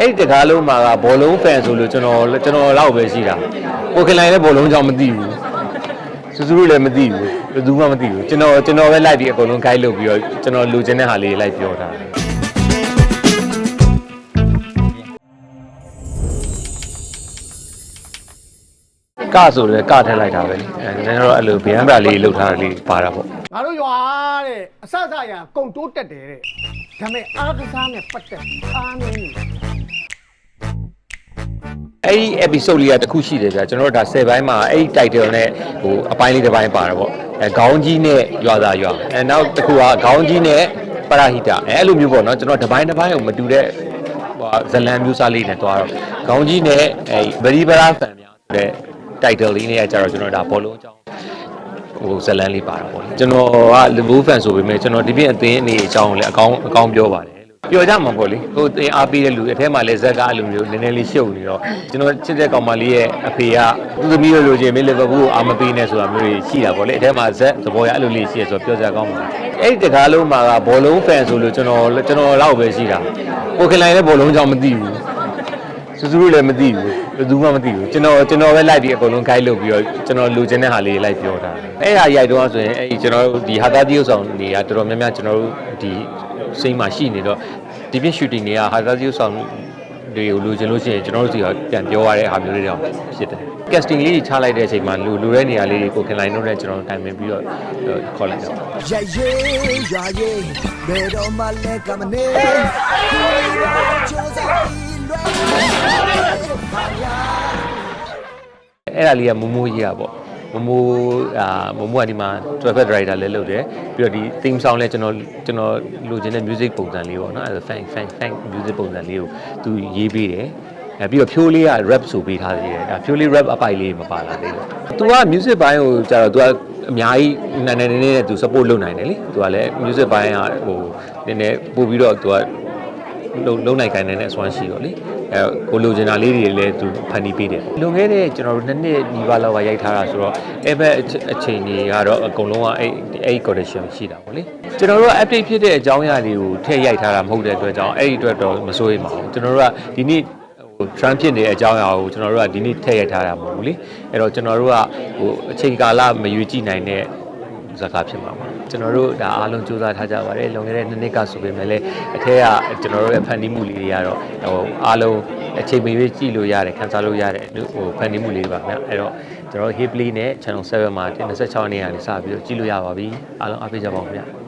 အဲ့ဒီတကားလုံးမှာကဘောလုံးဖန်ဆိုလို့ကျွန်တော်ကျွန်တော်လောက်ပဲရှိတာကိုခင်လိုက်လည်းဘောလုံးကြောင့်မသိဘူးစူးစူးလည်းမသိဘူးဘယ်သူမှမသိဘူးကျွန်တော်ကျွန်တော်ပဲလိုက်ပြီးအကုန်လုံး guide လုပ်ပြီးတော့ကျွန်တော်လူချင်းတဲ့ဟာလေးလိုက်ပြောတာကဆိုလည်းကထည့်လိုက်တာပဲလေအဲနည်းတော့အဲ့လိုဗျမ်းပရာလေးလှုပ်ထားတာလေးပါတာပေါ့ငါတို့ရွာတဲ့အစစရကုံတိုးတက်တယ်တဲ့ဒါပေမဲ့အားကစားနဲ့ပတ်သက်ပြီးအားနည်းနေတယ် အဲ့ဒီ episode လေးကတစ်ခုရှိတယ်ကြာကျွန်တော်တို့ဒါ10ဘိုင်းမှာအဲ့ဒီ title နဲ့ဟိုအပိုင်းလေးတစ်ပိုင်းပါတာပေါ့အဲခေါင်းကြီးနဲ့ရွာသားရွာအဲနောက်တစ်ခုကခေါင်းကြီးနဲ့ပရာဟိတအဲအဲ့လိုမျိုးပေါ့နော်ကျွန်တော်တစ်ပိုင်းတစ်ပိုင်းကိုမတူတဲ့ဟိုဇလန်မျိုးစားလေးနဲ့တွားတော့ခေါင်းကြီးနဲ့အဲဗရီပရာဖန်များဆိုတဲ့ title လေးနဲ့ကကြတော့ကျွန်တော်ဒါဘောလုံးအကြောင်းဟိုဇလန်လေးပါတာပေါ့လေကျွန်တော်က Liverpool fan ဆိုပေမဲ့ကျွန်တော်ဒီပြင်အသင်းအနေအကြောင်းကိုလည်းအကောင်းအကောင်းပြောပါတယ် ပြောကြမှာပေါ့လေဟိုတင်အားပေးတဲ့လူအထက်မှာလည်းဇက်ကအဲ့လိုမျိုးနည်းနည်းလေးရှုပ်နေတော့ကျွန်တော်ချစ်တဲ့ကောင်မလေးရဲ့အဖေကသူ့သမီးကိုလိုချင်မင်းလီဗာပူးကိုအာမပေးနဲ့ဆိုတာမျိုးတွေရှိတာပေါ့လေအထက်မှာဇက်သဘောရအဲ့လိုလေးရှိရဆိုတော့ပြောစရာကောင်းပါတယ်အဲ့ဒီတကားလုံးမှာကဘောလုံးဖန်ဆိုလို့ကျွန်တော်ကျွန်တော်လောက်ပဲရှိတာကိုခင်လိုက်လည်းဘောလုံးကြောင့်မသိဘူး စူးစူးလည်းမသိဘူးဘယ်သူမှမသိဘူးကျွန်တော်ကျွန်တော်ပဲလိုက်ပြီးအကုန်လုံး guide လုပ်ပြီးတော့ကျွန်တော်လိုချင်တဲ့ဟာလေးလိုက်ပြောတာအဲ့ဟာရိုက်တော့ဆိုရင်အဲ့ဒီကျွန်တော်တို့ဒီဟာသားတိရုပ်ဆောင်တွေကတော်တော်များများကျွန်တော်တို့ဒီစိမ်းမှာရှိနေတော့ဒီပြင် shooting တွေကဟာသားတိရုပ်ဆောင်တွေကိုလိုချင်လို့ရှိရင်ကျွန်တော်တို့စီကပြန်ပြောရတဲ့ဟာမျိုးလေးတွေဖြစ်တယ် casting လေးကြီးချလိုက်တဲ့အချိန်မှာလူလူတဲ့နေရာလေးတွေကိုခင်လိုက်လို့တဲ့ကျွန်တော်တိုင်ပင်ပြီးတော့ခေါ်လိုက်တော့ Yeah, yeah, yeah, yeah. Pero mal le camine. အဲ့ဒါလေးကမမိုးကြီးอ่ะပေါ့မမိုးအာမမိုးကဒီမှာ travel director လည်းလုပ်တယ်ပြီးတော့ဒီ theme song လည်းကျွန်တော်ကျွန်တော်လိုချင်တဲ့ music ပုံစံလေးပေါ့နော်အဲ့ဒါ fan fan fan music ပုံစံလေးကိုသူရေးပေးတယ်အဲပြီးတော့ဖြိုးလေးက rap ဆိုပေးထားသေးတယ်ဒါဖြိုးလေး rap အပိုက်လေးမပါလာသေးဘူး။ तू က music ဘိုင်းကိုကျတော့ तू ကအများကြီးနည်းနည်းနည်းနည်းနဲ့ तू support လုပ်နိုင်တယ်လေ။ तू ကလည်း music ဘိုင်းကဟိုနည်းနည်းပို့ပြီးတော့ तू က လုံလုံနိုင်ကိုင်းနိုင်တဲ့အစွမ်းရှိတော့လေအဲကိုလိုချင်တာလေးတွေလည်းသူဖန်တီးပေးတယ်လွန်ခဲ့တဲ့ကျွန်တော်တို့နှစ်နှစ်ညီပါလောက်ကရိုက်ထားတာဆိုတော့အဲ့ဘက်အချိန်ကြီးကတော့အကုန်လုံးကအဲ့အဲ့ condition ရှိတာပေါ့လေကျွန်တော်တို့က update ဖြစ်တဲ့အကြောင်းအရာတွေကိုထည့်ရိုက်ထားတာမဟုတ်တဲ့အတွက်ကြောင့်အဲ့ဒီအတွက်တော့မစိုးရိမ်ပါဘူးကျွန်တော်တို့ကဒီနေ့ဟို trend ဖြစ်နေတဲ့အကြောင်းအရာကိုကျွန်တော်တို့ကဒီနေ့ထည့်ရိုက်ထားတာမဟုတ်ဘူးလေအဲ့တော့ကျွန်တော်တို့ကဟိုအချိန်ကာလမရွေးကြည့်နိုင်တဲ့ ဇာတ်ကားဖြစ်မှာပါကျွန်တော်တို့ဒါအားလုံးစူးစမ်းထားကြပါတယ်လွန်ခဲ့တဲ့နှစ်နှစ်ကဆိုပေမဲ့လည်းအထက်ကကျွန်တော်တို့ရဲ့ဖန်တီးမှုလေးတွေကတော့ဟိုအားလုံးအချိန်မရွေးကြည့်လို့ရတယ်ခန်းစားလို့ရတယ်ဟိုဖန်တီးမှုလေးတွေပါခင်ဗျအဲ့တော့ကျွန်တော်တို့ Hip Play နဲ့ Channel 7မှာ26ရက်နေ့ကနေစပြီးတော့ကြည့်လို့ရပါပြီအားလုံးအားပေးကြပါဦးခင်ဗျ